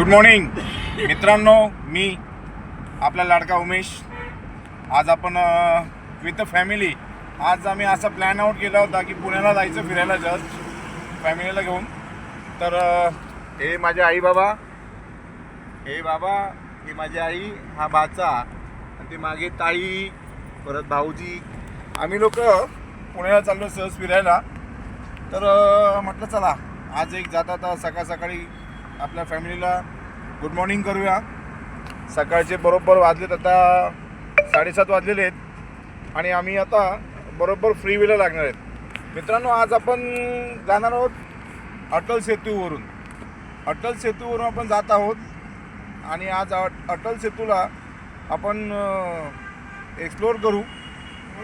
Good morning मित्रांनो मी आपला लाडका उमेश. आज आपण विथ फॅमिली आज आम्ही असा प्लॅन आउट केला होता की पुण्याला जायचं फिरायला जस्ट फॅमिलीला घेऊन. तर हे माझे आई बाबा. हे बाबा हे माझी आई हा बाचा आणि ते मागे ताई परत भाऊजी. आम्ही लोक पुण्याला चाललो सहज फिरायला. तर म्हटलं चला आज एक जाता आता सकाळ सकाळी आपल्या फॅमिलीला गुड मॉर्निंग करूया. सकाळचे बरोबर वाजलेत आता साडेसात वाजलेले आहेत. आणि आम्ही आता बरोबर फ्री व्हीलर लागणार आहेत. मित्रांनो आज आपण जाणार आहोत अटल सेतूवरून. अटल सेतूवरून आपण जात आहोत. आणि आज अटल सेतूला आपण एक्सप्लोअर करू.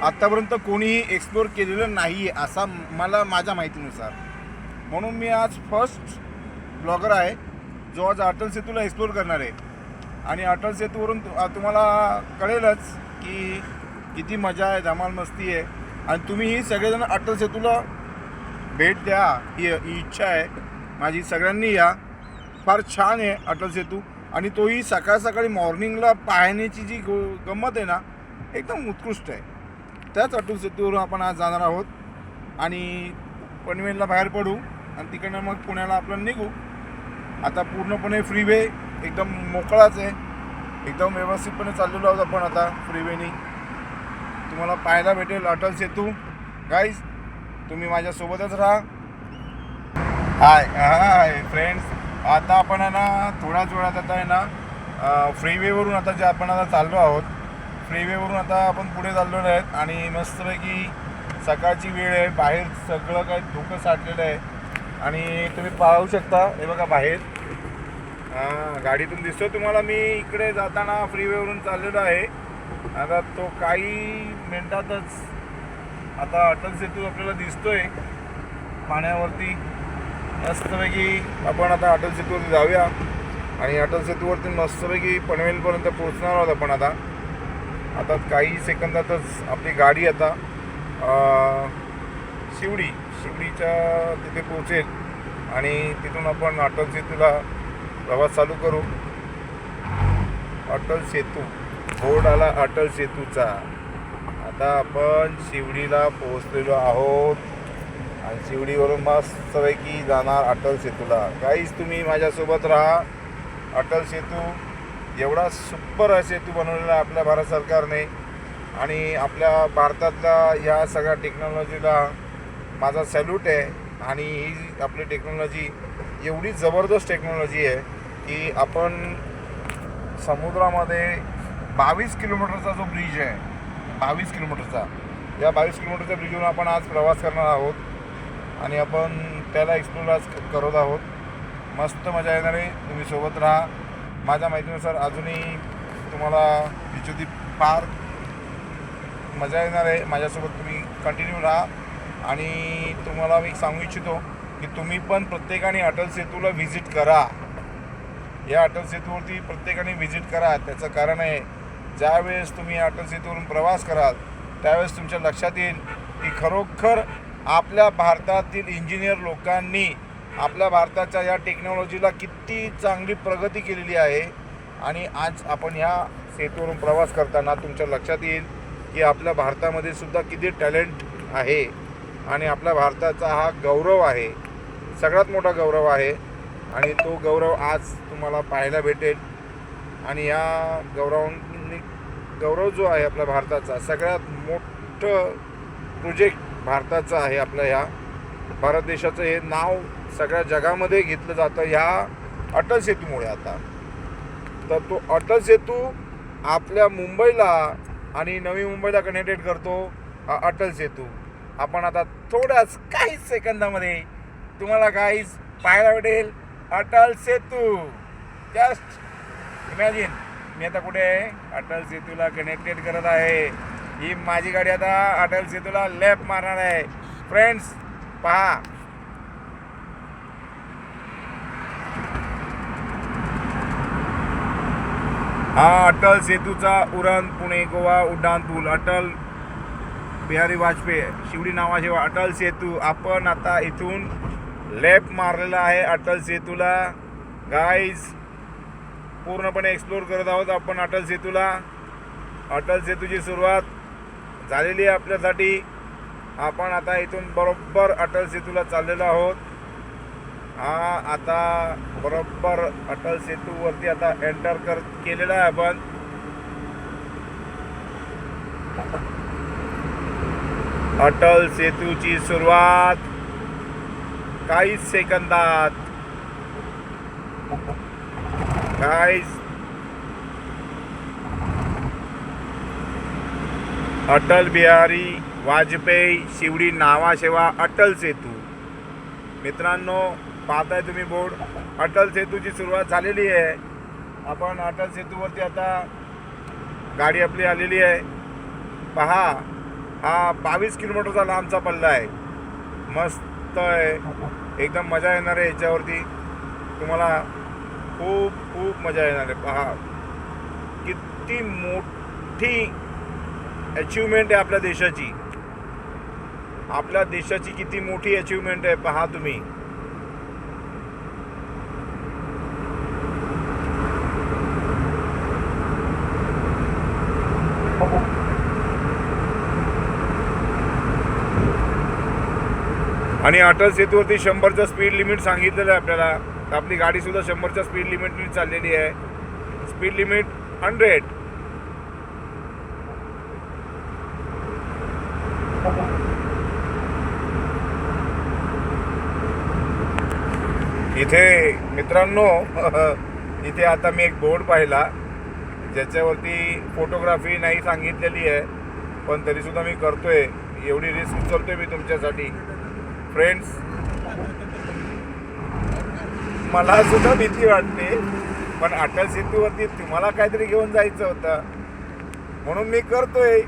आत्तापर्यंत कोणीही एक्सप्लोअर केलेलं नाही आहे असा मला माझ्या माहितीनुसार. म्हणून मी आज फर्स्ट ब्लॉगर आहे. जो आज अटल सेतूला एक्सप्लोअर करणार आहे. आणि अटल सेतूवरून तु- तुम्हाला कळेलच की किती मजा आहे धमाल मस्ती आहे. आणि तुम्हीही सगळेजण अटल सेतूला भेट द्या ही ही इच्छा आहे. माझी सगळ्यांनी या. फार छान आहे अटल सेतू. आणि तोही सकाळ सकाळी मॉर्निंगला पाहण्याची जी गो- गंमत आहे ना एकदम उत्कृष्ट आहे. त्याच अटल सेतूवरून आपण आज जाणार आहोत. आणि पनवेलला बाहेर पडू. आणि तिकडनं मग पुण्याला आपण निघू. आता पूर्णपणे फ्रीवे एकदम मोकळाच आहे. एकदम व्यवस्थितपणे चाललेलो आहोत आपण आता फ्रीवेनी तुम्हाला पाहायला भेटेल अटल सेतू. गाईज तुम्ही माझ्यासोबतच राहा. हाय हाय फ्रेंड्स आता आपण आहे ना थोड्याच वेळात आता आहे ना फ्रीवेवरून आता जे आपण आता चाललो आहोत फ्रीवेवरून आता आपण पुढे चाललो आहेत आणि मस्तपैकी सकाळची वेळ आहे. बाहेर सगळं काही धुकं साठलेलं आहे. आणि तुम्ही पाहू शकता हे बघा बाहेर. गाडीतून दिसतो तुम्हाला मी इकडे जाताना फ्रीवेवरून चाललेलो आहे. आता तो काही मिनटातच आता अटल सेतू आपल्याला दिसतोय. पाण्यावरती मस्तपैकी आपण आता अटल सेतूवरती जाऊया. आणि अटल सेतूवरती मस्तपैकी पनवेलपर्यंत पोहोचणार आहोत आपण आता. आता काही सेकंदातच आपली गाडी आता शिवडी. शिवडीच्या तिथे पोहोचेल आणि तिथून आपण अटल सेतूला प्रवास चालू करू. अटल सेतू बोर्ड आला अटल सेतूचा. आता आपण शिवडीला पोहोचलेलो आहोत आणि शिवडीवरून मस्तपैकी जाणार अटल सेतूला. काहीच तुम्ही माझ्यासोबत राहा. अटल सेतू एवढा सुपर सेतू बनवलेला आहे आपल्या भारत सरकारने आणि आपल्या भारतातल्या ह्या सगळ्या टेक्नॉलॉजीला माझा सॅल्यूट आहे आणि ही आपली टेक्नॉलॉजी एवढी जबरदस्त टेक्नॉलॉजी आहे की आपण समुद्रामध्ये बावीस किलोमीटरचा जो ब्रिज आहे बावीस किलोमीटरचा या बावीस किलोमीटरच्या ब्रिजवरून आपण आज प्रवास करणार आहोत आणि आपण त्याला एक्सप्लोर आज करत आहोत. मस्त मजा येणार आहे. तुम्ही सोबत राहा. माझ्या माहितीनुसार अजूनही तुम्हाला तिची फार मजा येणार आहे. माझ्यासोबत तुम्ही कंटिन्यू राहा. आणि तुम्हाला मी सांगू इच्छितो की तुम्ही पण प्रत्येकाने अटल सेतूला व्हिजिट करा. या अटल सेतूवरती प्रत्येकाने व्हिजिट करा. त्याचं कारण आहे ज्यावेळेस तुम्ही अटल सेतूवरून प्रवास कराल त्यावेळेस तुमच्या लक्षात येईल की खरोखर आपल्या भारतातील इंजिनियर लोकांनी आपल्या भारताच्या या टेक्नॉलॉजीला किती चांगली प्रगती केलेली आहे. आणि आज आपण ह्या सेतूवरून प्रवास करताना तुमच्या लक्षात येईल की आपल्या भारतामध्ये सुद्धा किती टॅलेंट आहे. आणि आपल्या भारताचा हा गौरव आहे सगळ्यात मोठा गौरव आहे. आणि तो गौरव आज तुम्हाला पाहायला भेटेल. आणि या गौरवांनी गौरव जो आहे आपल्या भारताचा सगळ्यात मोठं प्रोजेक्ट भारताचं आहे आपल्या ह्या. भारत देशाचं हे नाव सगळ्या जगामध्ये घेतलं जातं ह्या अटल सेतूमुळे आता. तर तो अटल सेतू आपल्या मुंबईला आणि नवी मुंबईला कनेक्टेड करतो हा अटल सेतू. आपण आता थोड्याच काहीच सेकंदामध्ये तुम्हाला काहीच पाहायला भेटेल अटल सेतू. जस्ट इमॅजिन मी आता कुठे आहे? अटल सेतूला कनेक्टेड करत आहे. ही माझी गाडी आता अटल सेतूला लेफ्ट मारणार आहे. फ्रेंड्स पहा. हा अटल सेतूचा उरण पुणे गोवा उड्डाण पूल अटल बिहारी वाजपेयी शिवडी नावाशिवाय अटल सेतू आपण आता इथून लेफ्ट मारलेला आहे अटल सेतूला. गाईज पूर्णपणे एक्सप्लोर करत आहोत आपण अटल सेतूला. अटल सेतूची सुरुवात झालेली आहे आपल्यासाठी. आपण आता इथून बरोबर अटल सेतूला चाललेलो आहोत. हा आता बरोबर अटल सेतूवरती आता एंटर कर केलेला आहे आपण. अटल सेतूची सुरुवात. काहीच सेकंदात. काहीच. अटल बिहारी वाजपेयी शिवडी नावाशेवा अटल सेतू. मित्रांनो पाहताय तुम्ही बोर्ड. अटल सेतूची सुरुवात झालेली आहे. आपण अटल सेतूवरती आता गाडी आपली आलेली आहे. पहा. हा बावीस किलोमीटरचा लांबचा पल्ला आहे. मस्त आहे. एकदम मजा येणार आहे याच्यावरती. तुम्हाला खूप खूप मजा येणार आहे. पहा. किती मोठी अचिव्हमेंट आहे आपल्या देशाची. आपल्या देशाची किती मोठी अचिव्हमेंट आहे पहा तुम्ही. आणि अटल सेतूवरती शंभरचं स्पीड लिमिट सांगितलेलं आहे आपल्याला. तर आपली गाडीसुद्धा शंभरच्या स्पीड लिमिटने चाललेली आहे. स्पीड लिमिट हंड्रेड इथे मित्रांनो इथे आता मी एक बोर्ड पाहिला. ज्याच्यावरती फोटोग्राफी नाही सांगितलेली आहे पण तरीसुद्धा मी करतोय. एवढी रिस्क उचलतोय मी तुमच्यासाठी. फ्रेंड्स मला सुद्धा भीती वाटते पण अटल सेतूवरती तुम्हाला काहीतरी घेऊन जायचं होतं. म्हणून मी करतोय.